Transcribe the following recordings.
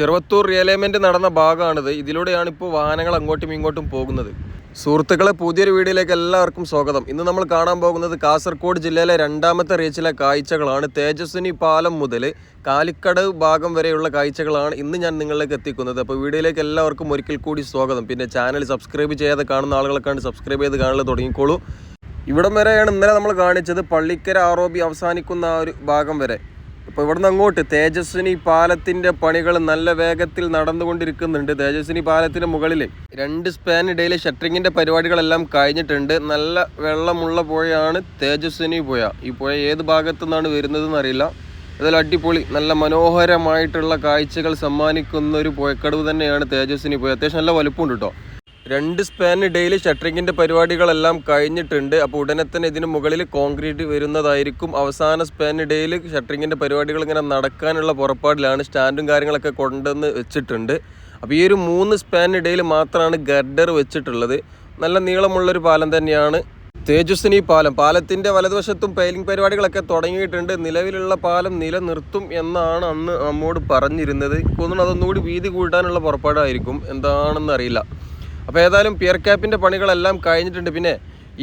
ചെറുവത്തൂർ റിയലൈൻമെന്റ് നടന്ന ഭാഗമാണിത്. ഇതിലൂടെയാണ് ഇപ്പോൾ വാഹനങ്ങൾ അങ്ങോട്ടും ഇങ്ങോട്ടും പോകുന്നത്. സുഹൃത്തുക്കളെ പുതിയൊരു വീഡിയോയിലേക്ക് എല്ലാവർക്കും സ്വാഗതം. ഇന്ന് നമ്മൾ കാണാൻ പോകുന്നത് കാസർഗോഡ് ജില്ലയിലെ രണ്ടാമത്തെ റീച്ചിലെ കാഴ്ചകളാണ്. തേജസ്വിനി പാലം മുതൽ കാലിക്കടവ് ഭാഗം വരെയുള്ള കാഴ്ചകളാണ് ഇന്ന് ഞാൻ നിങ്ങളിലേക്ക് എത്തിക്കുന്നത്. അപ്പോൾ വീഡിയോയിലേക്ക് എല്ലാവർക്കും ഒരിക്കൽ കൂടി സ്വാഗതം. പിന്നെ ചാനൽ സബ്സ്ക്രൈബ് ചെയ്യാതെ കാണുന്ന ആളുകളൊക്കെയാണ് സബ്സ്ക്രൈബ് ചെയ്ത് കാണൽ തുടങ്ങിക്കോളൂ. ഇവിടം വരെയാണ് ഇന്നലെ നമ്മൾ കാണിച്ചത് പള്ളിക്കര ആറോബി അവസാനിക്കുന്ന ആ ഒരു ഭാഗം വരെ. അപ്പോൾ ഇവിടുന്ന് അങ്ങോട്ട് തേജസ്വിനി പാലത്തിന്റെ പണികൾ നല്ല വേഗത്തിൽ നടന്നുകൊണ്ടിരിക്കുന്നുണ്ട്. തേജസ്വിനി പാലത്തിന് മുകളിൽ രണ്ട് സ്പാനിടയിൽ ഷട്ടറിങ്ങിന്റെ പരിപാടികളെല്ലാം കഴിഞ്ഞിട്ടുണ്ട്. നല്ല വെള്ളമുള്ള പുഴയാണ് തേജസ്വിനി പുഴ. ഈ പുഴ ഏത് ഭാഗത്തു നിന്നാണ് വരുന്നതെന്ന് അറിയില്ല. അതിൽ അടിപൊളി നല്ല മനോഹരമായിട്ടുള്ള കാഴ്ചകൾ സമ്മാനിക്കുന്ന ഒരു പുഴക്കടവ് തന്നെയാണ് തേജസ്വിനി പുഴ. അത്യാവശ്യം നല്ല വലുപ്പമുണ്ട് കേട്ടോ രണ്ട് സ്പാൻ ഡെയിലി ഷട്ടറിങ്ങിന്റെ പരിപാടികളെല്ലാം കഴിഞ്ഞിട്ടുണ്ട്. അപ്പോൾ ഉടനെ തന്നെ ഇതിന് മുകളിൽ കോൺക്രീറ്റ് വരുന്നതായിരിക്കും. അവസാന സ്പാൻ ഷട്ടറിങ്ങിന്റെ പരിപാടികൾ ഇങ്ങനെ നടക്കാനുള്ള പുറപ്പാടിലാണ് സ്റ്റാൻഡും കാര്യങ്ങളൊക്കെ കൊണ്ടുവന്ന് വെച്ചിട്ടുണ്ട്. അപ്പോൾ ഈ ഒരു മൂന്ന് സ്പാനിടയിൽ മാത്രമാണ് ഗർഡർ വെച്ചിട്ടുള്ളത്. നല്ല നീളമുള്ളൊരു പാലം തന്നെയാണ്. തേജസ്വിനി പാലം. പാലത്തിന്റെ വലതുവശത്തും പെയിലിംഗ് പരിപാടികളൊക്കെ തുടങ്ങിയിട്ടുണ്ട്. നിലവിലുള്ള പാലം നിലനിർത്തും എന്നാണ് അന്ന് നമ്മോട് പറഞ്ഞിരുന്നത്. തോന്നുന്നു അതൊന്നുകൂടി വീതി കൂട്ടാനുള്ള പുറപ്പാടായിരിക്കും. എന്താണെന്ന് അറിയില്ല. അപ്പോൾ ഏതായാലും പിയർ ക്യാപ്പിന്റെ പണികളെല്ലാം കഴിഞ്ഞിട്ടുണ്ട്. പിന്നെ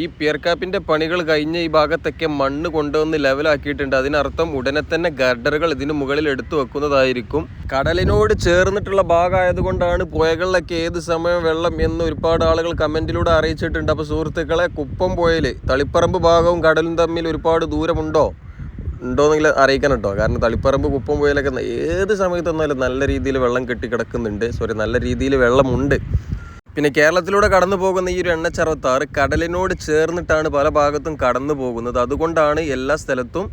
ഈ പിയർ ക്യാപ്പിന്റെ പണികൾ കഴിഞ്ഞ് ഈ ഭാഗത്തൊക്കെ മണ്ണ് കൊണ്ടുവന്ന് ലെവലാക്കിയിട്ടുണ്ട് അതിനർത്ഥം ഉടനെ തന്നെ ഗർഡറുകൾ ഇതിന് മുകളിൽ എടുത്തു വെക്കുന്നതായിരിക്കും. കടലിനോട് ചേർന്നിട്ടുള്ള ഭാഗമായതുകൊണ്ടാണ് പുഴകളിലൊക്കെ ഏത് സമയം വെള്ളം എന്ന് ഒരുപാട് ആളുകൾ കമന്റിലൂടെ അറിയിച്ചിട്ടുണ്ട്. അപ്പോൾ സുഹൃത്തുക്കളെ കുപ്പം പുഴയിൽ തളിപ്പറമ്പ് ഭാഗവും കടലും തമ്മിൽ ഒരുപാട് ദൂരമുണ്ടോ? ഉണ്ടോയെന്നെങ്കിൽ അറിയിക്കണം കേട്ടോ. കാരണം തളിപ്പറമ്പ് കുപ്പം പുഴയിലൊക്കെ ഏത് സമയത്ത് വന്നാലും നല്ല രീതിയിൽ വെള്ളം കെട്ടി കിടക്കുന്നുണ്ട്. സോറി നല്ല രീതിയിൽ വെള്ളമുണ്ട്. പിന്നെ കേരളത്തിലൂടെ കടന്നു പോകുന്ന ഈ ഒരു എണ്ണച്ചറുപത്താറ് കടലിനോട് ചേർന്നിട്ടാണ് പല ഭാഗത്തും കടന്നു പോകുന്നത് അതുകൊണ്ടാണ് എല്ലാ സ്ഥലത്തും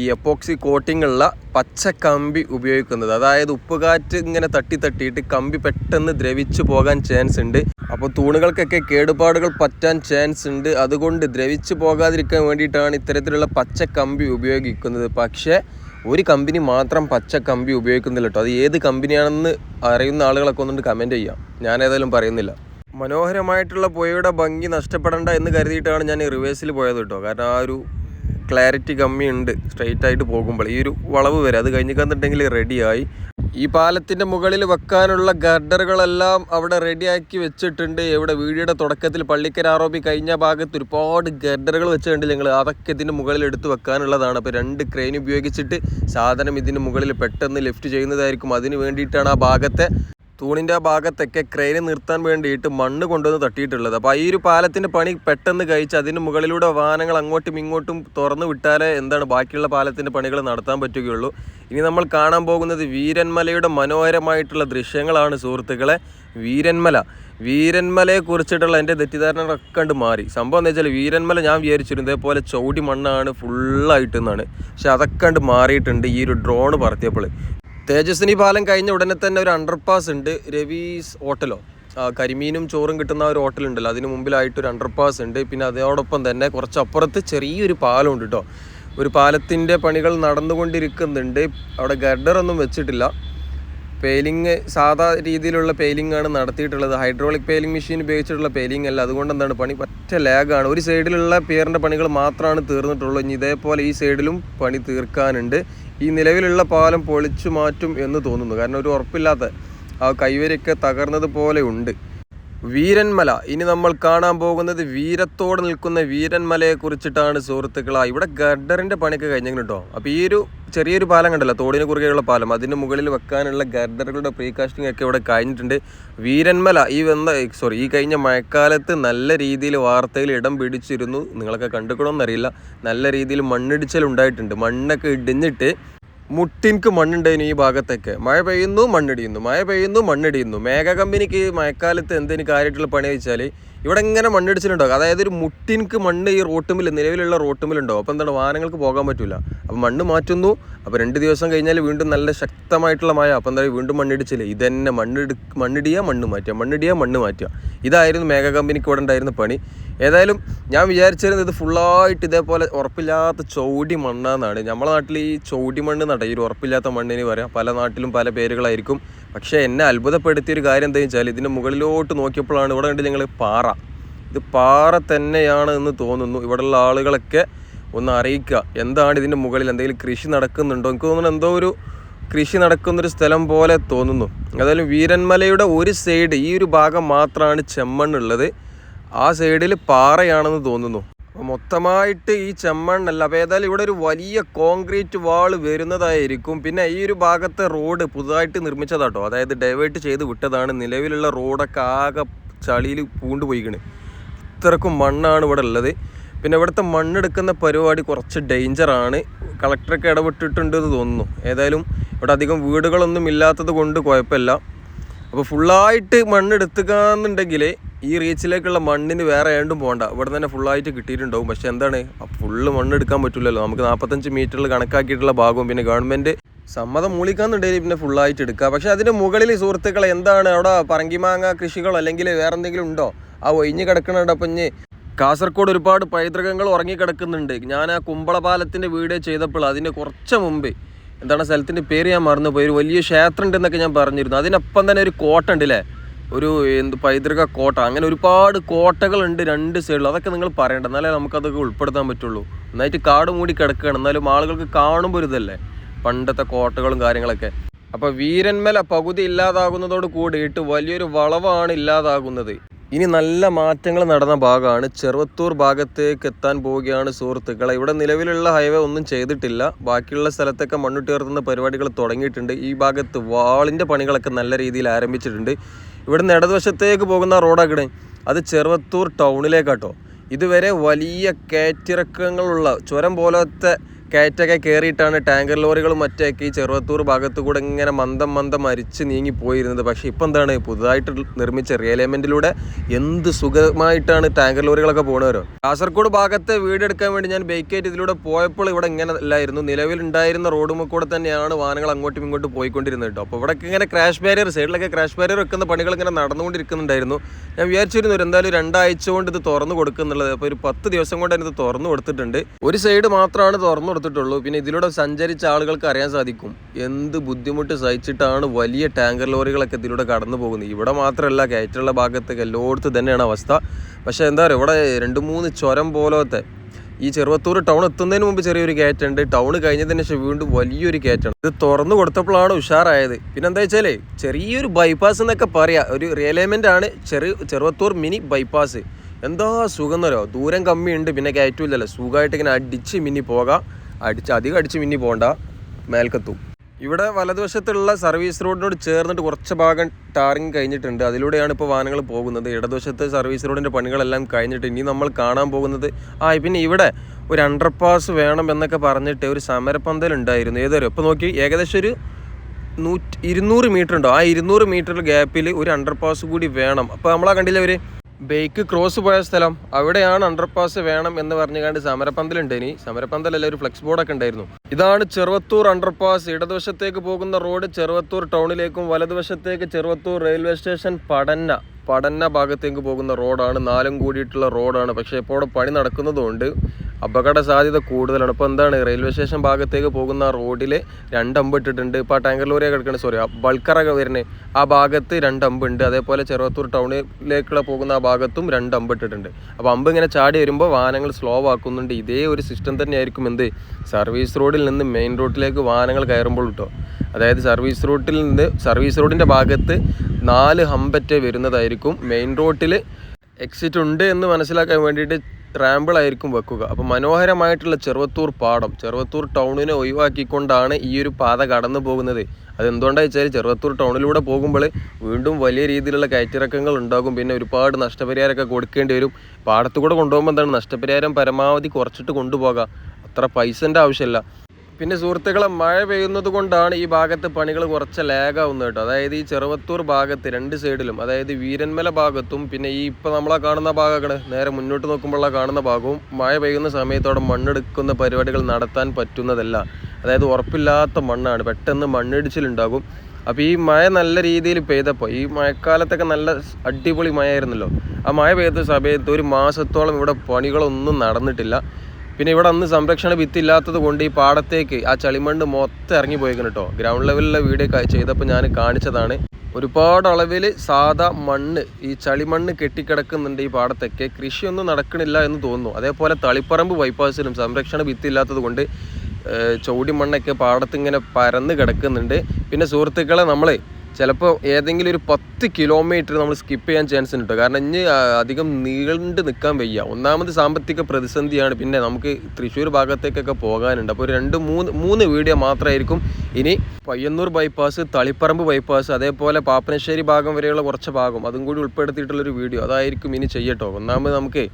ഈ എപ്പോക്സി കോട്ടിംഗ് ഉള്ള പച്ച കമ്പി ഉപയോഗിക്കുന്നത്. അതായത് ഉപ്പുകാറ്റ് ഇങ്ങനെ തട്ടി തട്ടിയിട്ട് കമ്പി പെട്ടെന്ന് ദ്രവിച്ചു പോകാൻ ചാൻസ് ഉണ്ട്. അപ്പോൾ തൂണുകൾക്കൊക്കെ കേടുപാടുകൾ പറ്റാൻ ചാൻസ് ഉണ്ട്. അതുകൊണ്ട് ദ്രവിച്ചു പോകാതിരിക്കാൻ വേണ്ടിയിട്ടാണ് ഇത്തരത്തിലുള്ള പച്ച കമ്പി ഉപയോഗിക്കുന്നത്. പക്ഷേ ഒരു കമ്പനി മാത്രം പച്ച കമ്പി ഉപയോഗിക്കുന്നില്ല കേട്ടോ. അത് ഏത് കമ്പനിയാണെന്ന് അറിയുന്ന ആളുകളൊക്കെ ഒന്നുകൊണ്ട് കമന്റ് ചെയ്യാം. ഞാൻ ഏതായാലും പറയുന്നില്ല. മനോഹരമായിട്ടുള്ള പുഴയുടെ ഭംഗി നഷ്ടപ്പെടേണ്ട എന്ന് കരുതിയിട്ടാണ് ഞാൻ റിവേഴ്സിൽ പോയത് കേട്ടോ. കാരണം ആ ഒരു ക്ലാരിറ്റി കമ്മിയുണ്ട് സ്ട്രെയിറ്റ് ആയിട്ട് പോകുമ്പോൾ ഈ ഒരു വളവ് വരെ. അത് കഴിഞ്ഞിട്ടുണ്ടെങ്കിൽ റെഡിയായി ഈ പാലത്തിന്റെ മുകളിൽ വെക്കാനുള്ള ഗർഡറുകളെല്ലാം അവിടെ റെഡിയാക്കി വെച്ചിട്ടുണ്ട്. ഇവിടെ വീടിയുടെ തുടക്കത്തിൽ പള്ളിക്കര ആറോപി കഴിഞ്ഞ ഭാഗത്ത് ഒരുപാട് ഗർഡറുകൾ വെച്ചിട്ടുണ്ട് ഞങ്ങൾ അതൊക്കെ ഇതിന്റെ മുകളിൽ എടുത്ത് വെക്കാനുള്ളതാണ്. അപ്പോൾ രണ്ട് ക്രെയിൻ ഉപയോഗിച്ചിട്ട് സാധനം ഇതിന് മുകളിൽ പെട്ടെന്ന് ലിഫ്റ്റ് ചെയ്യുന്നതായിരിക്കും. അതിന് വേണ്ടിയിട്ടാണ് ആ ഭാഗത്തെ തൂണിന്റെ ആ ഭാഗത്തൊക്കെ ക്രെയിൻ നിർത്താൻ വേണ്ടിയിട്ട് മണ്ണ് കൊണ്ടുവന്ന് തട്ടിയിട്ടുള്ളത്. അപ്പോൾ ഈ ഒരു പാലത്തിന്റെ പണി പെട്ടെന്ന് കഴിച്ച് അതിന് മുകളിലൂടെ വാഹനങ്ങൾ അങ്ങോട്ടും ഇങ്ങോട്ടും തുറന്നു വിട്ടാലേ എന്താണ് ബാക്കിയുള്ള പാലത്തിന്റെ പണികൾ നടത്താൻ പറ്റുകയുള്ളൂ. ഇനി നമ്മൾ കാണാൻ പോകുന്നത് വീരന്മലയുടെ മനോഹരമായിട്ടുള്ള ദൃശ്യങ്ങളാണ് സുഹൃത്തുക്കളെ. വീരന്മല. വീരന്മലയെ കുറിച്ചിട്ടുള്ള എന്റെ തെറ്റിദ്ധാരണകളൊക്കെ കണ്ട് മാറി. സംഭവം എന്താ വെച്ചാൽ വീരന്മല ഞാൻ വിചാരിച്ചിരുന്നു ഇതേപോലെ ചൗടി മണ്ണാണ് ഫുള്ളായിട്ടെന്നാണ് പക്ഷെ അതൊക്കെ കണ്ട് മാറിയിട്ടുണ്ട് ഈ ഒരു ഡ്രോൺ പറത്തിയപ്പോൾ തേജസ്വിനി പാലം കഴിഞ്ഞ ഉടനെ തന്നെ ഒരു അണ്ടർപാസ് ഉണ്ട്. രവീസ് ഹോട്ടലോ? കരിമീനും ചോറും കിട്ടുന്ന ഒരു ഹോട്ടലുണ്ടല്ലോ അതിന് മുമ്പിലായിട്ട് ഒരു അണ്ടർപാസ് ഉണ്ട്. പിന്നെ അതോടൊപ്പം തന്നെ കുറച്ച് അപ്പുറത്ത് ചെറിയൊരു പാലം ഉണ്ട് കേട്ടോ ഒരു പാലത്തിന്റെ പണികൾ നടന്നുകൊണ്ടിരിക്കുന്നുണ്ട്. അവിടെ ഗഡറൊന്നും വെച്ചിട്ടില്ല. പേലിങ് സാധാ രീതിയിലുള്ള പേലിംഗ് ആണ് നടത്തിയിട്ടുള്ളത്. ഹൈഡ്രോളിക് പേലിംഗ് മെഷീൻ ഉപയോഗിച്ചിട്ടുള്ള പേലിംഗ് അല്ല. അതുകൊണ്ട് എന്താണ് പണി? പറ്റ ലാഗാണ് ഒരു സൈഡിലുള്ള പിയറിന്റെ പണികൾ മാത്രമാണ് തീർന്നിട്ടുള്ളൂ. ഇനി ഇതേപോലെ ഈ സൈഡിലും പണി തീർക്കാനുണ്ട്. ഈ നിലവിലുള്ള പാലം പൊളിച്ചു മാറ്റും എന്ന് തോന്നുന്നു. കാരണം ഒരു ഉറപ്പില്ലാത്ത ആ കൈവരിയൊക്കെ തകർന്നതുപോലെ ഉണ്ട്. വീരന്മല. ഇനി നമ്മൾ കാണാൻ പോകുന്നത് വീരത്തോട് നിൽക്കുന്ന വീരന്മലയെ കുറിച്ചിട്ടാണ് സുഹൃത്തുക്കളാ. ഇവിടെ ഗർഡറിന്റെ പണിയൊക്കെ കഴിഞ്ഞു കേട്ടോ. അപ്പോൾ ഈ ഒരു ചെറിയൊരു പാലം കണ്ടല്ലോ തോടിന് കുറുകെയുള്ള പാലം. അതിന് മുകളിൽ വെക്കാനുള്ള ഗർഡറുകളുടെ പ്രീകാസ്റ്റിംഗ് ഒക്കെ ഇവിടെ കഴിഞ്ഞിട്ടുണ്ട്. വീരന്മല ഈ വന്ന സോറി ഈ കഴിഞ്ഞ മഴക്കാലത്ത് നല്ല രീതിയിൽ വാർത്തയിൽ ഇടം പിടിച്ചിരുന്നു. നിങ്ങളൊക്കെ കണ്ടുക്കണമെന്നറിയില്ല നല്ല രീതിയിൽ മണ്ണിടിച്ചൽ ഉണ്ടായിട്ടുണ്ട്. മണ്ണൊക്കെ ഇടിഞ്ഞിട്ട് മുട്ടിൻക്ക് മണ്ണുണ്ടായിരുന്നു ഈ ഭാഗത്തൊക്കെ. മഴ പെയ്യുന്നു മണ്ണിടിയുന്നു. മഴ പെയ്യുന്നു മണ്ണിടിയുന്നു. മേഘ കമ്പനിക്ക് മഴക്കാലത്ത് എന്തിനു കാര്യമായിട്ടുള്ള പണി വെച്ചാൽ ഇവിടെ ഇങ്ങനെ മണ്ണിടിച്ചിട്ടുണ്ടാവും അതായത് ഒരു മുട്ടിൻക്ക് മണ്ണ് ഈ റോട്ടുമിൽ നിലവിലുള്ള റോട്ടുമിലുണ്ടാവും അപ്പോൾ എന്താണ് വാഹനങ്ങൾക്ക് പോകാൻ പറ്റില്ല അപ്പോൾ മണ്ണ് മാറ്റുന്നു. അപ്പോൾ രണ്ട് ദിവസം കഴിഞ്ഞാൽ വീണ്ടും നല്ല ശക്തമായിട്ടുള്ള മഴ. അപ്പോൾ എന്താ വീണ്ടും മണ്ണിടിച്ചില്ലേ ഇതന്നെ മണ്ണിടി മണ്ണിടിയാ മണ്ണ് മാറ്റുക. മണ്ണിടിയാ മണ്ണ് മാറ്റുക. ഇതായിരുന്നു മേഘ കമ്പനിക്ക് ഇവിടെ ഉണ്ടായിരുന്ന പണി. ഏതായാലും ഞാൻ വിചാരിച്ചിരുന്നത് ഇത് ഫുള്ളായിട്ട് ഇതേപോലെ ഉറപ്പില്ലാത്ത ചൗടി മണ്ണാന്നാണ്. നമ്മളെ നാട്ടിൽ ഈ ചൗടി മണ്ണ് നട ഈ ഒരു ഉറപ്പില്ലാത്ത മണ്ണിന് പറയാം. പല നാട്ടിലും പല പേരുകളായിരിക്കും. പക്ഷേ എന്നെ അത്ഭുതപ്പെടുത്തിയൊരു കാര്യം എന്താ വെച്ചാൽ ഇതിന്റെ മുകളിലോട്ട് നോക്കിയപ്പോഴാണ് ഇവിടെ കണ്ട് ഞങ്ങൾ പാറ. ഇത് പാറ തന്നെയാണ് എന്ന് തോന്നുന്നു. ഇവിടെയുള്ള ആളുകളൊക്കെ ഒന്ന് അറിയിക്കുക. എന്താണ് ഇതിന്റെ മുകളിൽ എന്തെങ്കിലും കൃഷി നടക്കുന്നുണ്ടോ? എനിക്ക് തോന്നുന്നു എന്തോ ഒരു കൃഷി നടക്കുന്നൊരു സ്ഥലം പോലെ തോന്നുന്നു. അതായത് വീരന്മലയുടെ ഒരു സൈഡ് ഈ ഒരു ഭാഗം മാത്രമാണ് ചെമ്മണ്ണുള്ളത് ആ സൈഡിൽ പാറയാണെന്ന് തോന്നുന്നു. അപ്പോൾ മൊത്തമായിട്ട് ഈ ചെമ്മണ്ണല്ല. അപ്പോൾ ഏതായാലും ഇവിടെ ഒരു വലിയ കോൺക്രീറ്റ് വാൾ വരുന്നതായിരിക്കും. പിന്നെ ഈ ഒരു ഭാഗത്തെ റോഡ് പുതുതായിട്ട് നിർമ്മിച്ചതാട്ടോ. അതായത് ഡൈവേർട്ട് ചെയ്ത് വിട്ടതാണ്. നിലവിലുള്ള റോഡൊക്കെ ആകെ ചളിയിൽ പൂണ്ട് ഇത്രക്കും മണ്ണാണ് ഇവിടെ ഉള്ളത്. പിന്നെ ഇവിടുത്തെ മണ്ണെടുക്കുന്ന പരിപാടി കുറച്ച് ഡേഞ്ചറാണ് കളക്ടറൊക്കെ ഇടപെട്ടിട്ടുണ്ട് എന്ന് തോന്നുന്നു. ഏതായാലും ഇവിടെ അധികം വീടുകളൊന്നും ഇല്ലാത്തത് കൊണ്ട് കുഴപ്പമില്ല. അപ്പോൾ ഫുള്ളായിട്ട് മണ്ണെടുത്തുകാന്നുണ്ടെങ്കിൽ ഈ റീച്ചിലേക്കുള്ള മണ്ണിന് വേറെ ഏണ്ടും പോകണ്ട ഇവിടെ തന്നെ ഫുള്ളായിട്ട് കിട്ടിയിട്ടുണ്ടാവും. പക്ഷെ എന്താണ് ഫുള്ള് മണ്ണെടുക്കാൻ പറ്റില്ലല്ലോ നമുക്ക് നാൽപ്പത്തഞ്ച് മീറ്ററിൽ കണക്കാക്കിയിട്ടുള്ള ഭാഗവും പിന്നെ ഗവൺമെന്റ് സമ്മതം മൂളിക്കാന്നുണ്ടെങ്കിൽ പിന്നെ ഫുള്ളായിട്ട് എടുക്കുക പക്ഷേ അതിന്റെ മുകളിൽ സുഹൃത്തുക്കൾ എന്താണ് അവിടെ പറങ്കിമാങ്ങ കൃഷികളോ അല്ലെങ്കിൽ വേറെ എന്തെങ്കിലും ഉണ്ടോ? ആ ഒഴിഞ്ഞ് കിടക്കണട പഞ്ഞ് കാസർഗോഡ് ഒരുപാട് പൈതൃകങ്ങൾ ഉറങ്ങിക്കിടക്കുന്നുണ്ട് ഞാൻ ആ കുമ്പളപാലത്തിന്റെ വീട് ചെയ്തപ്പോൾ അതിന് കുറച്ച് മുമ്പ് എന്താണ് സ്ഥലത്തിന്റെ പേര് ഞാൻ മറന്നുപോയി. ഒരു വലിയ ക്ഷേത്രം ഉണ്ടെന്നൊക്കെ ഞാൻ പറഞ്ഞിരുന്നു. അതിനൊപ്പം തന്നെ ഒരു കോട്ട ഉണ്ട് അല്ലേ ഒരു എന്ത് പൈതൃക കോട്ട. അങ്ങനെ ഒരുപാട് കോട്ടകളുണ്ട് രണ്ട് സൈഡിലും അതൊക്കെ നിങ്ങൾ പറയണ്ട. എന്നാലേ നമുക്കതൊക്കെ ഉൾപ്പെടുത്താൻ പറ്റുള്ളൂ. നന്നായിട്ട് കാട് മൂടി കിടക്കുകയാണ് എന്നാലും ആളുകൾക്ക് കാണുമ്പോൾ ഇതല്ലേ? പണ്ടത്തെ കോട്ടകളും കാര്യങ്ങളൊക്കെ. അപ്പോൾ വീരന്മല പകുതി ഇല്ലാതാകുന്നതോട് കൂടിയിട്ട് വലിയൊരു വളവാണ് ഇല്ലാതാകുന്നത്. ഇനി നല്ല മാറ്റങ്ങൾ നടന്ന ഭാഗമാണ്. ചെറുവത്തൂർ ഭാഗത്തേക്ക് എത്താൻ പോവുകയാണ് സുഹൃത്തുക്കളെ. ഇവിടെ നിലവിലുള്ള ഹൈവേ ഒന്നും ചെയ്തിട്ടില്ല. ബാക്കിയുള്ള സ്ഥലത്തൊക്കെ മണ്ണുട്ടീർത്തുന്ന പരിപാടികൾ തുടങ്ങിയിട്ടുണ്ട്. ഈ ഭാഗത്ത് വാളിന്റെ പണികളൊക്കെ നല്ല രീതിയിൽ ആരംഭിച്ചിട്ടുണ്ട്. ഇവിടെ നിന്ന് ഇടതുവശത്തേക്ക് പോകുന്ന റോഡാക്കണേ അത് ചെറുവത്തൂർ ടൗണിലേക്കാട്ടോ ഇതുവരെ വലിയ കയറ്റിറക്കങ്ങളുള്ള ചുരം പോലത്തെ കയറ്റൊക്കെ കയറിയിട്ടാണ് ടാങ്കർ ലോറികളും മറ്റൊക്കെ ഈ ചെറുവത്തൂർ ഭാഗത്തു കൂടെ ഇങ്ങനെ മന്ദം മന്ദം മരിച്ച് നീങ്ങി പോയിരുന്നത്. പക്ഷേ ഇപ്പം എന്താണ് പുതുതായിട്ട് നിർമ്മിച്ച റിയലൈൻമെന്റിലൂടെ എന്ത് സുഖമായിട്ടാണ് ടാങ്കർ ലോറികളൊക്കെ പോണവരോ? കാസർഗോഡ് ഭാഗത്തെ വീടെടുക്കാൻ വേണ്ടി ഞാൻ ബൈക്കായിട്ട് ഇതിലൂടെ പോയപ്പോൾ ഇവിടെ ഇങ്ങനെ അല്ലായിരുന്നു. നിലവിലുണ്ടായിരുന്ന റോഡ് കൂടെ തന്നെയാണ് വാഹനങ്ങൾ അങ്ങോട്ടും ഇങ്ങോട്ടും പോയിക്കൊണ്ടിരുന്നത് കേട്ടോ. അപ്പോൾ ഇവിടെ ഇങ്ങനെ ക്രാഷ് ബാരിയർ സൈഡിലൊക്കെ ക്രാഷ് ബാരിയർ വെക്കുന്ന പണികൾ ഇങ്ങനെ നടന്നുകൊണ്ടിരിക്കുന്നുണ്ടായിരുന്നു. ഞാൻ വിചാരിച്ചിരുന്നു എന്തായാലും രണ്ടാഴ്ച കൊണ്ട് ഇത് തുറന്നു കൊടുക്കുന്നുള്ളത്. അപ്പോൾ ഒരു പത്ത് ദിവസം കൊണ്ട് ഇത് തുറന്നു കൊടുത്തിട്ടുണ്ട്. ഒരു സൈഡ് മാത്രമാണ് തുറന്നു കൊടുത്തിട്ടുള്ളൂ പിന്നെ ഇതിലൂടെ സഞ്ചരിച്ച ആളുകൾക്ക് അറിയാൻ സാധിക്കും. എന്ത് ബുദ്ധിമുട്ട് സഹിച്ചിട്ടാണ് വലിയ ടാങ്കർ ലോറികളൊക്കെ ഇതിലൂടെ കടന്നു പോകുന്നത്. ഇവിടെ മാത്രമല്ല കയറ്റുള്ള ഭാഗത്തൊക്കെ എല്ലായിടത്തും തന്നെയാണ് അവസ്ഥ. പക്ഷേ എന്താ പറയുക ഇവിടെ രണ്ട് മൂന്ന് ചുരം പോലത്തെ ഈ ചെറുവത്തൂർ ടൗൺ എത്തുന്നതിന് മുമ്പ് ചെറിയൊരു കയറ്റുണ്ട് ടൗൺ കഴിഞ്ഞതിന് ശേഷം വീണ്ടും വലിയൊരു കയറ്റാണ് ഇത് തുറന്നു കൊടുത്തപ്പോഴാണ് ഉഷാറായത്. പിന്നെ എന്താ വെച്ചാലേ ചെറിയൊരു ബൈപ്പാസ് എന്നൊക്കെ പറയാം. ഒരു റിയലൈൻമെന്റ് ആണ് ചെറു ചെറുവത്തൂർ മിനി ബൈപ്പാസ് എന്താ സുഖം എന്നറിയോ? ദൂരം കമ്മിയുണ്ട് പിന്നെ കയറ്റൂല്ലല്ലോ സുഖമായിട്ട് ഇങ്ങനെ അടിച്ച് മിനി പോകാം. അടിച്ച് അധികം അടിച്ച് മിന്നി പോകണ്ട. മേൽക്കെത്തും. ഇവിടെ വലതുവശത്തുള്ള സർവീസ് റോഡിനോട് ചേർന്നിട്ട് കുറച്ച് ഭാഗം ടാറിങ് കഴിഞ്ഞിട്ടുണ്ട്. അതിലൂടെയാണ് ഇപ്പോൾ വാഹനങ്ങൾ പോകുന്നത്. ഇടതുവശത്ത് സർവീസ് റോഡിന്റെ പണികളെല്ലാം കഴിഞ്ഞിട്ട് ഇനി നമ്മൾ കാണാൻ പോകുന്നത് ആ പിന്നെ ഇവിടെ ഒരു അണ്ടർപാസ് വേണം എന്നൊക്കെ പറഞ്ഞിട്ട് ഒരു സമരപ്പന്തൽ ഉണ്ടായിരുന്നു. ഏതൊരു? ഇപ്പോൾ നോക്കി ഏകദേശം ഒരു നൂറ്റി ഇരുന്നൂറ് മീറ്റർ ഉണ്ടോ? ആ ഇരുന്നൂറ് മീറ്റർ ഗ്യാപ്പിൽ ഒരു അണ്ടർപാസ് കൂടി വേണം. അപ്പോൾ നമ്മളാ കണ്ടില്ല അവർ ബൈക്ക് ക്രോസ് പോയ സ്ഥലം. അവിടെയാണ് അണ്ടർപാസ് വേണം എന്ന് പറഞ്ഞുകൊണ്ട് സമരപ്പന്തലുണ്ട് ഇനി. സമരപ്പന്തലല്ല ഒരു ഫ്ലെക്സ് ബോർഡൊക്കെ ഉണ്ടായിരുന്നു. ഇതാണ് ചെറുവത്തൂർ അണ്ടർപാസ് ഇടതുവശത്തേക്ക് പോകുന്ന റോഡ് ചെറുവത്തൂർ ടൗണിലേക്കും വലതുവശത്തേക്ക് ചെറുവത്തൂർ റെയിൽവേ സ്റ്റേഷൻ പടന്ന പടന്ന ഭാഗത്തേക്ക് പോകുന്ന റോഡാണ് നാലും കൂടിയിട്ടുള്ള റോഡാണ് പക്ഷേ ഇപ്പോൾ പണി നടക്കുന്നതുകൊണ്ട് അപകട സാധ്യത കൂടുതലാണ്. ഇപ്പോൾ എന്താണ്? റെയിൽവേ സ്റ്റേഷൻ ഭാഗത്തേക്ക് പോകുന്ന ആ റോഡിൽ രണ്ട് അമ്പ് ഇട്ടിട്ടുണ്ട്. ഇപ്പോൾ ആ ടാങ്കർ ലോറിയൊക്കെ കിടക്കുന്നത് സോറി ബൾക്കറൊക്കെ വരുന്നത് ആ ഭാഗത്ത് രണ്ട് അമ്പ് ഉണ്ട്. അതേപോലെ ചെറുവത്തൂർ ടൗണിലേക്കുള്ള പോകുന്ന ആ ഭാഗത്തും രണ്ട് അമ്പ് ഇട്ടിട്ടുണ്ട്. അപ്പോൾ അമ്പ് ഇങ്ങനെ ചാടി വരുമ്പോൾ വാഹനങ്ങൾ സ്ലോ ആക്കുന്നുണ്ട്. ഇതേ ഒരു സിസ്റ്റം തന്നെയായിരിക്കും എന്ത്? സർവീസ് റോഡിൽ നിന്ന് മെയിൻ റോഡിലേക്ക് വാഹനങ്ങൾ കയറുമ്പോൾ കിട്ടും അതായത് സർവീസ് റൂട്ടിൽ നിന്ന് സർവീസ് റോഡിന്റെ ഭാഗത്ത് നാല് ഹമ്പറ്റ് വരുന്നതായിരിക്കും. മെയിൻ റോട്ടിൽ എക്സിറ്റ് ഉണ്ട് എന്ന് മനസ്സിലാക്കാൻ വേണ്ടിയിട്ട് റാമ്പിളായിരിക്കും വെക്കുക. അപ്പോൾ മനോഹരമായിട്ടുള്ള ചെറുവത്തൂർ പാടം ചെറുവത്തൂർ ടൗണിനെ ഒഴിവാക്കിക്കൊണ്ടാണ് ഈ ഒരു പാത കടന്നു പോകുന്നത്. അതെന്തുകൊണ്ടാണ് വെച്ചാൽ ചെറുവത്തൂർ ടൗണിലൂടെ പോകുമ്പോൾ വീണ്ടും വലിയ രീതിയിലുള്ള കയറ്റിറക്കങ്ങൾ ഉണ്ടാകും. പിന്നെ ഒരുപാട് നഷ്ടപരിഹാരമൊക്കെ കൊടുക്കേണ്ടി വരും. പാടത്തു കൂടെ കൊണ്ടുപോകുമ്പോൾ എന്താണ്? നഷ്ടപരിഹാരം പരമാവധി കുറച്ചിട്ട് കൊണ്ടുപോകാം. അത്ര പൈസന്റെ ആവശ്യമില്ല. പിന്നെ സുഹൃത്തുക്കളെ മഴ പെയ്യുന്നത് കൊണ്ടാണ് ഈ ഭാഗത്ത് പണികൾ കുറച്ച് ലാഗാവുന്നത് കേട്ടോ. അതായത് ഈ ചെറുവത്തൂർ ഭാഗത്ത് രണ്ട് സൈഡിലും അതായത് വീരന്മല ഭാഗത്തും പിന്നെ ഈ ഇപ്പം നമ്മളെ കാണുന്ന ഭാഗമാണ് നേരെ മുന്നോട്ട് നോക്കുമ്പോഴുള്ള കാണുന്ന ഭാഗവും മഴ പെയ്യുന്ന സമയത്തോടെ മണ്ണെടുക്കുന്ന പരിപാടികൾ നടത്താൻ പറ്റുന്നതല്ല. അതായത് ഉറപ്പില്ലാത്ത മണ്ണാണ് പെട്ടെന്ന് മണ്ണിടിച്ചിലുണ്ടാകും. അപ്പോൾ ഈ മഴ നല്ല രീതിയിൽ പെയ്തപ്പോൾ ഈ മഴക്കാലത്തൊക്കെ നല്ല അടിപൊളി മഴയായിരുന്നല്ലോ. ആ മഴ പെയ്ത സമയത്ത് ഒരു മാസത്തോളം ഇവിടെ പണികളൊന്നും നടന്നിട്ടില്ല. പിന്നെ ഇവിടെ അന്ന് സംരക്ഷണ ഭിത്തി ഇല്ലാത്തത് കൊണ്ട് ഈ പാടത്തേക്ക് ആ ചളിമണ്ണ് മൊത്തം ഇറങ്ങി പോയേക്കണം കേട്ടോ ഗ്രൗണ്ട് ലെവലിലെ വീഡിയോ ചെയ്തപ്പോൾ ഞാൻ കാണിച്ചതാണ്. ഒരുപാട് അളവിൽ സാധാ മണ്ണ് ഈ ചളിമണ്ണ് കെട്ടിക്കിടക്കുന്നുണ്ട് ഈ പാടത്തൊക്കെ. കൃഷിയൊന്നും നടക്കണില്ല എന്ന് തോന്നുന്നു. അതേപോലെ തളിപ്പറമ്പ് ബൈപ്പാസിലും സംരക്ഷണ ഭിത്തി ഇല്ലാത്തത് കൊണ്ട് ചൗടി മണ്ണൊക്കെ പാടത്തിങ്ങനെ പരന്ന് കിടക്കുന്നുണ്ട്. പിന്നെ സുഹൃത്തുക്കളെ നമ്മൾ ചിലപ്പോൾ ഏതെങ്കിലും ഒരു പത്ത് കിലോമീറ്റർ നമ്മൾ സ്കിപ്പ് ചെയ്യാൻ ചാൻസ് ഉണ്ട് കാരണം ഇനി അധികം നീണ്ടു നിൽക്കാൻ വയ്യ. ഒന്നാമത് സാമ്പത്തിക പ്രതിസന്ധിയാണ്. പിന്നെ നമുക്ക് തൃശ്ശൂർ ഭാഗത്തേക്കൊക്കെ പോകാനുണ്ട്. അപ്പോൾ ഒരു രണ്ട് മൂന്ന് മൂന്ന് വീഡിയോ മാത്രമായിരിക്കും ഇനി പയ്യന്നൂർ ബൈപ്പാസ് തളിപ്പറമ്പ് ബൈപ്പാസ് അതേപോലെ പാപ്പനശ്ശേരി ഭാഗം വരെയുള്ള കുറച്ച് ഭാഗം അതും കൂടി ഉൾപ്പെടുത്തിയിട്ടുള്ളൊരു വീഡിയോ അതായിരിക്കും ഇനി ചെയ്യട്ടോ. ഒന്നാമത് നമുക്ക്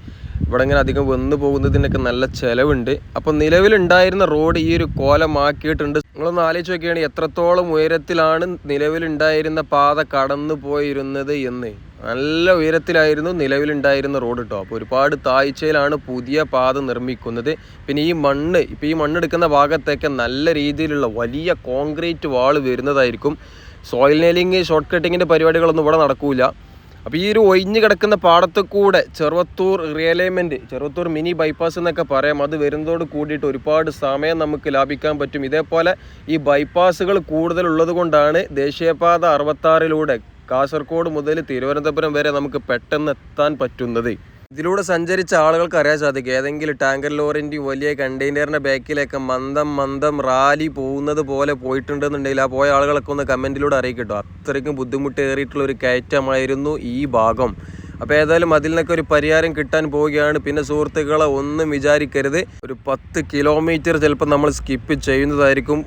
ഇവിടെ ഇങ്ങനെ അധികം വന്നു പോകുന്നതിനൊക്കെ നല്ല ചിലവുണ്ട്. അപ്പം നിലവിലുണ്ടായിരുന്ന റോഡ് ഈ ഒരു കോലമാക്കിയിട്ടുണ്ട്. നിങ്ങളൊന്ന് ആലോചിച്ച് നോക്കുകയാണെങ്കിൽ എത്രത്തോളം ഉയരത്തിലാണ് നിലവിലുണ്ടായിരുന്ന പാത കടന്നു പോയിരുന്നത് എന്ന്. നല്ല ഉയരത്തിലായിരുന്നു നിലവിലുണ്ടായിരുന്ന റോഡ് കേട്ടോ അപ്പോൾ ഒരുപാട് താഴ്ചയിലാണ് പുതിയ പാത നിർമ്മിക്കുന്നത്. പിന്നെ ഈ മണ്ണ് ഇപ്പോൾ ഈ മണ്ണെടുക്കുന്ന ഭാഗത്തൊക്കെ നല്ല രീതിയിലുള്ള വലിയ കോൺക്രീറ്റ് വാൾ വരുന്നതായിരിക്കും. സോയിൽ നെയിലിംഗ് ഷോർട്ട് കട്ടിങ്ങിന്റെ പരിപാടികളൊന്നും ഇവിടെ നടക്കില്ല അപ്പോൾ ഈ ഒരു ഒഴിഞ്ഞു കിടക്കുന്ന പാടത്ത് കൂടെ Cheruvathur realignment Cheruvathur mini bypass എന്നൊക്കെ പറയാം. അത് വരുന്നതോട് കൂടിയിട്ട് ഒരുപാട് സമയം നമുക്ക് ലാഭിക്കാൻ പറ്റും. ഇതേപോലെ ഈ ബൈപ്പാസുകൾ കൂടുതലുള്ളത് കൊണ്ടാണ് ദേശീയപാത അറുപത്താറിലൂടെ കാസർഗോഡ് മുതൽ തിരുവനന്തപുരം വരെ നമുക്ക് പെട്ടെന്ന് എത്താൻ പറ്റുന്നത്. ഇതിലൂടെ സഞ്ചരിച്ച ആളുകൾക്ക് അറിയാൻ സാധിക്കും. ഏതെങ്കിലും ടാങ്കർ ലോറിന്റെയും വലിയ കണ്ടെയ്നറിന്റെ ബാക്കിലൊക്കെ മന്ദം മന്ദം റാലി പോകുന്നത് പോലെ പോയിട്ടുണ്ടെന്നുണ്ടെങ്കിൽ ആ പോയ ആളുകളൊക്കെ ഒന്ന് കമന്റിലൂടെ അറിയിക്കട്ടോ. അത്രയ്ക്കും ബുദ്ധിമുട്ടേറിയിട്ടുള്ള ഒരു കയറ്റമായിരുന്നു ഈ ഭാഗം. അപ്പോൾ ഏതായാലും അതിൽ ഒരു പരിഹാരം കിട്ടാൻ പോവുകയാണ്. പിന്നെ സുഹൃത്തുക്കളെ ഒന്നും വിചാരിക്കരുത്. ഒരു പത്ത് കിലോമീറ്റർ ചിലപ്പോൾ നമ്മൾ സ്കിപ്പ് ചെയ്യുന്നതായിരിക്കും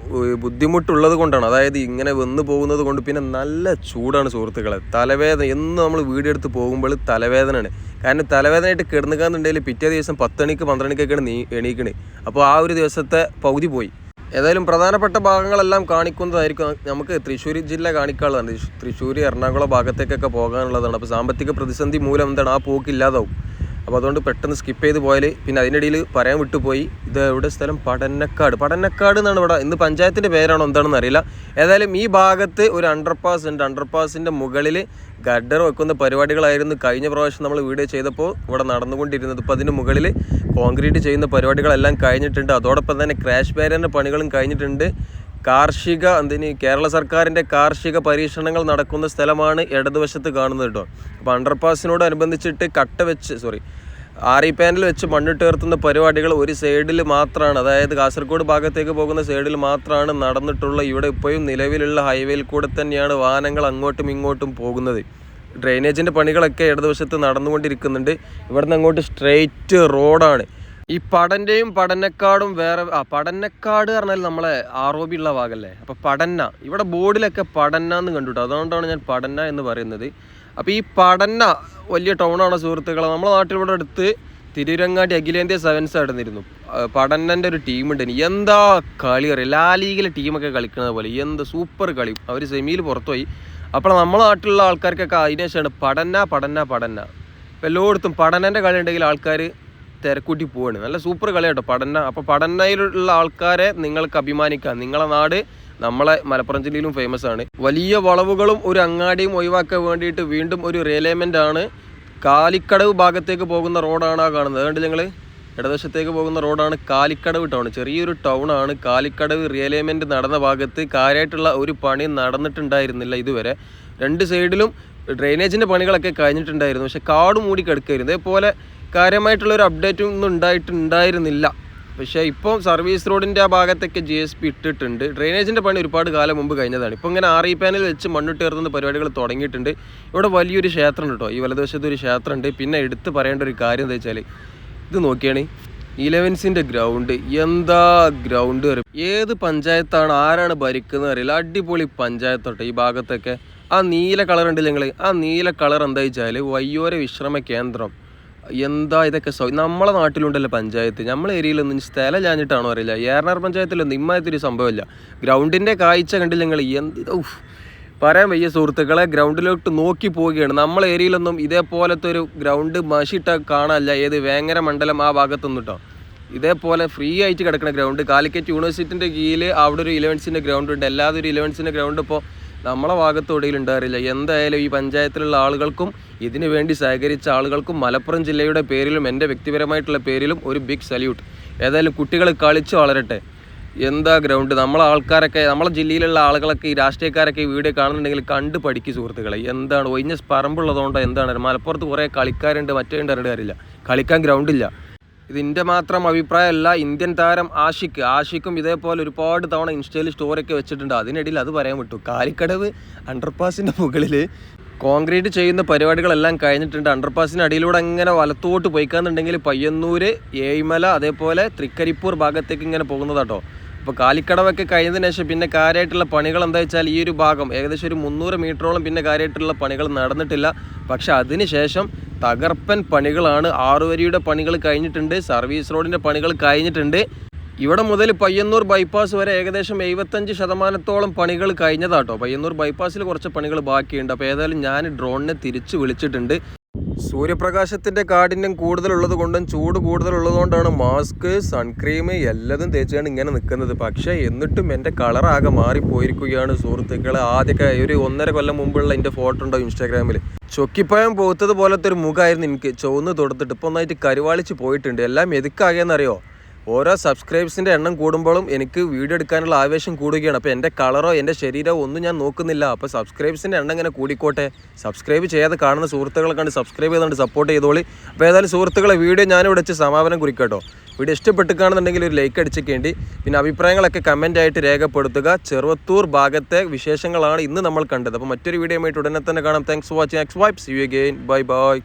ബുദ്ധിമുട്ടുള്ളത് കൊണ്ടാണ്. അതായത് ഇങ്ങനെ വന്നു പോകുന്നത് കൊണ്ട് പിന്നെ നല്ല ചൂടാണ് സുഹൃത്തുക്കളെ. തലവേദന എന്ന് നമ്മൾ വീടെടുത്ത് പോകുമ്പോൾ തലവേദനയാണ്. കാരണം തലവേദനയായിട്ട് കിടന്നുകാന്നുണ്ടെങ്കിൽ പിറ്റേ ദിവസം പത്തണിക്ക് പന്ത്രണ്ടിക്കൊക്കെയാണ് നീ എണീക്കണേ. അപ്പോൾ ആ ഒരു ദിവസത്തെ പകുതി പോയി. ഏതായാലും പ്രധാനപ്പെട്ട ഭാഗങ്ങളെല്ലാം കാണിക്കുന്നതായിരിക്കും നമുക്ക് തൃശ്ശൂർ ജില്ല കാണിക്കാനുള്ളതാണ് തൃശ്- തൃശ്ശൂർ എറണാകുളം ഭാഗത്തേക്കൊക്കെ പോകാനുള്ളതാണ്. അപ്പോൾ സാമ്പത്തിക പ്രതിസന്ധി മൂലം എന്താണ്? ആ പോക്കില്ലാതാവും അപ്പോൾ അതുകൊണ്ട് പെട്ടെന്ന് സ്കിപ്പ് ചെയ്ത് പോയാൽ പിന്നെ അതിനിടയിൽ പറയാൻ വിട്ടുപോയി. ഇത് എവിടെ സ്ഥലം? പടന്നക്കാട്. പടന്നക്കാട് എന്നാണ് ഇവിടെ. ഇന്ന് പഞ്ചായത്തിന്റെ പേരാണോ എന്താണെന്ന് അറിയില്ല. ഏതായാലും ഈ ഭാഗത്ത് ഒരു അണ്ടർപാസ് ഉണ്ട്. അണ്ടർപാസിന്റെ മുകളിൽ ഗഡർ വെക്കുന്ന പരിപാടികളായിരുന്നു കഴിഞ്ഞ പ്രാവശ്യം നമ്മൾ വീഡിയോ ചെയ്തപ്പോൾ ഇവിടെ നടന്നുകൊണ്ടിരുന്നത്. ഇപ്പോൾ അതിന് മുകളിൽ കോൺക്രീറ്റ് ചെയ്യുന്ന പരിപാടികളെല്ലാം കഴിഞ്ഞിട്ടുണ്ട്. അതോടൊപ്പം തന്നെ ക്രാഷ് ബാരിയറിന്റെ പണികളും കഴിഞ്ഞിട്ടുണ്ട്. കാർഷിക എന്തിന് കേരള സർക്കാരിന്റെ കാർഷിക പരീക്ഷണങ്ങൾ നടക്കുന്ന സ്ഥലമാണ് ഇടതുവശത്ത് കാണുന്നത് കേട്ടോ. അപ്പോൾ അണ്ടർപാസിനോട് അനുബന്ധിച്ചിട്ട് കട്ട വെച്ച് സോറി ആറി പാനൽ വെച്ച് മണ്ണിട്ട് ഉയർത്തുന്ന പരിപാടികൾ ഒരു സൈഡിൽ മാത്രമാണ് അതായത് കാസർഗോഡ് ഭാഗത്തേക്ക് പോകുന്ന സൈഡിൽ മാത്രമാണ് നടന്നിട്ടുള്ള ഇവിടെ ഇപ്പോഴും നിലവിലുള്ള ഹൈവേയിൽ കൂടെ തന്നെയാണ് വാഹനങ്ങൾ അങ്ങോട്ടും ഇങ്ങോട്ടും പോകുന്നത്. ഡ്രെയിനേജിന്റെ പണികളൊക്കെ ഇടതുവശത്ത് നടന്നുകൊണ്ടിരിക്കുന്നുണ്ട്. ഇവിടുന്ന് അങ്ങോട്ട് സ്ട്രെയിറ്റ് റോഡാണ്. ഈ പടന്റെയും പടന്നക്കാടും വേറെ ആ പടന്നക്കാട് പറഞ്ഞാൽ നമ്മളെ ആറോബി ഉള്ള ഭാഗല്ലേ? അപ്പോൾ പടന്ന ഇവിടെ ബോർഡിലൊക്കെ പടന്ന എന്ന് കണ്ടുട്ടോ? അതുകൊണ്ടാണ് ഞാൻ പടന്ന എന്ന് പറയുന്നത്. അപ്പോൾ ഈ പടന്ന വലിയ ടൗണാണ് സുഹൃത്തുക്കളെ. നമ്മളെ നാട്ടിൽ ഇവിടെ അടുത്ത് തിരുരങ്ങാടി അഖിലേന്ത്യാ സെവൻസ് നടന്നിരുന്നു. പടന്നന്റെ ഒരു ടീം ഉണ്ട് എന്താ കളി അറിയാം? ലാ ലീഗിലെ ടീമൊക്കെ കളിക്കുന്നത് പോലെ. എന്ത് സൂപ്പർ കളി. അവർ സെമിയിൽ പുറത്തുപോയി. അപ്പോൾ നമ്മളെ നാട്ടിലുള്ള ആൾക്കാർക്കൊക്കെ അതിനുശേഷമാണ് പടന്ന പടന്ന പടന്ന എല്ലായിടത്തും പഠനന്റെ കളി ഉണ്ടെങ്കിൽ ആൾക്കാർ തിരക്കൂട്ടി പോവാണ്. നല്ല സൂപ്പർ കളി കേട്ടോ പഠന. അപ്പോൾ പഠനയിലുള്ള ആൾക്കാരെ നിങ്ങൾക്ക് അഭിമാനിക്കാം. നിങ്ങളെ നാട് നമ്മളെ മലപ്പുറം ജില്ലയിലും ഫേമസ് ആണ്. വലിയ വളവുകളും ഒരു അങ്ങാടിയും ഒഴിവാക്കാൻ വേണ്ടിയിട്ട് വീണ്ടും ഒരു റിയലൈൻമെന്റ് ആണ്. കാലിക്കടവ് ഭാഗത്തേക്ക് പോകുന്ന റോഡാണ് ആ കാണുന്നത്. അതുകൊണ്ട് ഞങ്ങൾ ഇടതുവശത്തേക്ക് പോകുന്ന റോഡാണ് കാലിക്കടവ് ടൗൺ ചെറിയൊരു ടൗൺ ആണ്. കാലിക്കടവ് റിയലൈൻമെന്റ് നടന്ന ഭാഗത്ത് കാര്യമായിട്ടുള്ള ഒരു പണി നടന്നിട്ടുണ്ടായിരുന്നില്ല ഇതുവരെ. രണ്ട് സൈഡിലും ഡ്രെയിനേജിന്റെ പണികളൊക്കെ കഴിഞ്ഞിട്ടുണ്ടായിരുന്നു. പക്ഷെ കാട് മൂടി കിടക്കായിരുന്നു. ഇതേപോലെ കാര്യമായിട്ടുള്ള ഒരു അപ്ഡേറ്റും ഒന്നും ഉണ്ടായിട്ടുണ്ടായിരുന്നില്ല. പക്ഷേ ഇപ്പോൾ സർവീസ് റോഡിന്റെ ആ ഭാഗത്തൊക്കെ ജി എസ് പി ഇട്ടിട്ടുണ്ട്. ഡ്രെയിനേജിന്റെ പണി ഒരുപാട് കാലം മുമ്പ് കഴിഞ്ഞതാണ്. ഇപ്പോൾ ഇങ്ങനെ ആർ ഇ പാനൽ വെച്ച് മണ്ണിട്ട് കയറുന്ന പരിപാടികൾ തുടങ്ങിയിട്ടുണ്ട്. ഇവിടെ വലിയൊരു ക്ഷേത്രം കേട്ടോ. ഈ വലതുവശത്ത് ഒരു ക്ഷേത്രമുണ്ട്. പിന്നെ എടുത്ത് പറയേണ്ട ഒരു കാര്യം എന്താ വെച്ചാൽ ഇത് നോക്കിയാണ്. ഇലവൻസിന്റെ ഗ്രൗണ്ട് എന്താ ഗ്രൗണ്ട് വരും ഏത് പഞ്ചായത്താണ് ആരാണ് ഭരിക്കുന്നത് അറിയില്ല. അടിപൊളി പഞ്ചായത്തോട്ടെ ഈ ഭാഗത്തൊക്കെ. ആ നീല കളർ ഉണ്ട് നിങ്ങൾ ആ നീല കളർ എന്താ വെച്ചാൽ വയ്യോര വിശ്രമ കേന്ദ്രം. എന്താ ഇതൊക്കെ സൗ നമ്മളെ നാട്ടിലുണ്ടല്ലോ പഞ്ചായത്ത്. നമ്മളെ ഏരിയയിലൊന്നും സ്ഥലം ഞാഞ്ഞിട്ടാണോ അറിയില്ല. ഏറനാർ പഞ്ചായത്തിലൊന്നും ഇമ്മാതിരി സംഭവമില്ല. ഗ്രൗണ്ടിന്റെ കാഴ്ച കണ്ടില്ല നിങ്ങൾ എന്ത്. പറയാൻ വയ്യ സുഹൃത്തുക്കളെ ഗ്രൗണ്ടിലോട്ട് നോക്കി പോവുകയാണ്. നമ്മളെ ഏരിയയിലൊന്നും ഇതേപോലത്തെ ഒരു ഗ്രൗണ്ട് മഷിട്ട കാണാനല്ല. ഏത് വേങ്ങര മണ്ഡലം ആ ഭാഗത്തൊന്നും കേട്ടോ ഇതേപോലെ ഫ്രീ ആയിട്ട് കിടക്കുന്ന ഗ്രൗണ്ട്. കാലിക്കറ്റ് യൂണിവേഴ്സിറ്റിന്റെ കീഴിൽ അവിടെ ഒരു ഇലവൻസിന്റെ ഗ്രൗണ്ട് ഉണ്ട്. അല്ലാതെ ഒരു ഇലവൻസിന്റെ ഗ്രൗണ്ട് ഇപ്പോൾ നമ്മളെ ഭാഗത്ത് ഒടിയിൽ ഉണ്ടാകില്ല എന്തായാലും ഈ പഞ്ചായത്തിലുള്ള ആളുകൾക്കും ഇതിനു വേണ്ടി സഹകരിച്ച ആളുകൾക്കും മലപ്പുറം ജില്ലയുടെ പേരിലും എന്റെ വ്യക്തിപരമായിട്ടുള്ള പേരിലും ഒരു ബിഗ് സല്യൂട്ട് ഏതായാലും കുട്ടികൾ കളിച്ച് വളരട്ടെ. എന്താ ഗ്രൗണ്ട് നമ്മളെ ആൾക്കാരൊക്കെ നമ്മളെ ജില്ലയിലുള്ള ആളുകളൊക്കെ ഈ രാഷ്ട്രീയക്കാരൊക്കെ ഈ വീഡിയോ കാണുന്നുണ്ടെങ്കിൽ കണ്ട് പഠിക്കും സുഹൃത്തുക്കളെ. എന്താണ്? ഒഴിഞ്ഞ പറമ്പുള്ളതുകൊണ്ടോ എന്താണ്? മലപ്പുറത്ത് കുറേ കളിക്കാരുണ്ട് മറ്റേ ഉണ്ട് കളിക്കാൻ ഗ്രൗണ്ടില്ല ഇതിന്റെ മാത്രം അഭിപ്രായമല്ല ഇന്ത്യൻ താരം ആഷിഖ്. ആഷിക്കും ഇതേപോലെ ഒരുപാട് തവണ ഇൻസ്റ്റയിൽ സ്റ്റോറിയൊക്കെ വെച്ചിട്ടുണ്ട്. അതിനിടയിൽ അത് പറയാൻ വിട്ടു. കാലിക്കടവ് അണ്ടർപാസിന്റെ മുകളിൽ കോൺക്രീറ്റ് ചെയ്യുന്ന പരിപാടികളെല്ലാം കഴിഞ്ഞിട്ടുണ്ട്. അണ്ടർപാസിന് അടിയിലൂടെ അങ്ങനെ വലത്തോട്ട് പോയിക്കാന്നുണ്ടെങ്കിൽ പയ്യന്നൂര് ഏയ്മല അതേപോലെ തൃക്കരിപ്പൂർ ഭാഗത്തേക്ക് ഇങ്ങനെ പോകുന്നതാട്ടോ. അപ്പോൾ കാലിക്കടവൊക്കെ കഴിഞ്ഞതിന് ശേഷം പിന്നെ കാര്യമായിട്ടുള്ള പണികൾ എന്താ വെച്ചാൽ ഈ ഒരു ഭാഗം ഏകദേശം ഒരു മുന്നൂറ് മീറ്ററോളം പിന്നെ കാര്യമായിട്ടുള്ള പണികൾ നടന്നിട്ടില്ല. പക്ഷേ അതിന് ശേഷം തകർപ്പൻ പണികളാണ് ആറുവരിയുടെ പണികൾ കഴിഞ്ഞിട്ടുണ്ട്. സർവീസ് റോഡിന്റെ പണികൾ കഴിഞ്ഞിട്ടുണ്ട്. ഇവിടെ മുതൽ പയ്യന്നൂർ ബൈപ്പാസ് വരെ ഏകദേശം എഴുപത്തഞ്ച് ശതമാനത്തോളം പണികൾ കഴിഞ്ഞതാട്ടോ. പയ്യന്നൂർ ബൈപ്പാസിൽ കുറച്ച് പണികൾ ബാക്കിയുണ്ട്. അപ്പോൾ ഏതായാലും ഞാൻ ഡ്രോണിനെ തിരിച്ച് വിളിച്ചിട്ടുണ്ട്. സൂര്യപ്രകാശത്തിന്റെ കാഠിന്യം കൂടുതലുള്ളത് കൊണ്ടും ചൂട് കൂടുതലുള്ളതുകൊണ്ടാണ് മാസ്ക് സൺക്രീം എല്ലാതും തേച്ചാണ് ഇങ്ങനെ നിൽക്കുന്നത് പക്ഷേ എന്നിട്ടും എന്റെ കളറാകെ മാറിപ്പോയിരിക്കുകയാണ് സുഹൃത്തുക്കളെ. ആദ്യമൊക്കെ ഒരു ഒന്നര കൊല്ലം മുമ്പുള്ള എന്റെ ഫോട്ടോ ഉണ്ടോ ഇൻസ്റ്റാഗ്രാമിൽ ചൊക്കിപ്പയം പോത്തത് പോലത്തെ ഒരു മുഖമായിരുന്നു എനിക്ക്. ചുവന്ന് തൊടുത്തിട്ട് ഇപ്പോൾ ഒന്നായിട്ട് കരുവാളിച്ച് പോയിട്ടുണ്ട്. എല്ലാം എതുക്കാകെന്നറിയോ ഓരോ സബ്സ്ക്രൈബ്സിന്റെ എണ്ണം കൂടുമ്പോഴും എനിക്ക് വീഡിയോ എടുക്കാനുള്ള ആവേശം കൂടുകയാണ്. അപ്പോൾ എന്റെ കളറോ എന്റെ ശരീരമോ ഒന്നും ഞാൻ നോക്കുന്നില്ല. അപ്പോൾ സബ്സ്ക്രൈബ്സിന്റെ എണ്ണം ഇങ്ങനെ കൂടിക്കോട്ടെ. സബ്സ്ക്രൈബ് ചെയ്യാതെ കാണുന്ന സുഹൃത്തുക്കളെ കണ്ട് സബ്സ്ക്രൈബ് ചെയ്തുകൊണ്ട് സപ്പോർട്ട് ചെയ്തോളി. അപ്പോൾ ഏതായാലും സുഹൃത്തുക്കളെ വീഡിയോ ഞാനിവിടെ വെച്ച് സമാപനം കുറിക്കട്ടോ. വീഡിയോ ഇഷ്ടപ്പെട്ടുകയാണെന്നുണ്ടെങ്കിൽ ഒരു ലൈക്ക് അടിച്ചേക്കേണ്ടി പിന്നെ അഭിപ്രായങ്ങളൊക്കെ കമന്റായിട്ട് രേഖപ്പെടുത്തുക. ചെറുവത്തൂർ ഭാഗത്തെ വിശേഷങ്ങളാണ് ഇന്ന് നമ്മൾ കണ്ടത്. അപ്പോൾ മറ്റൊരു വീഡിയോ ആയിട്ട് ഉടനെ തന്നെ കാണാം. Thanks for watching X vibes you again bye bye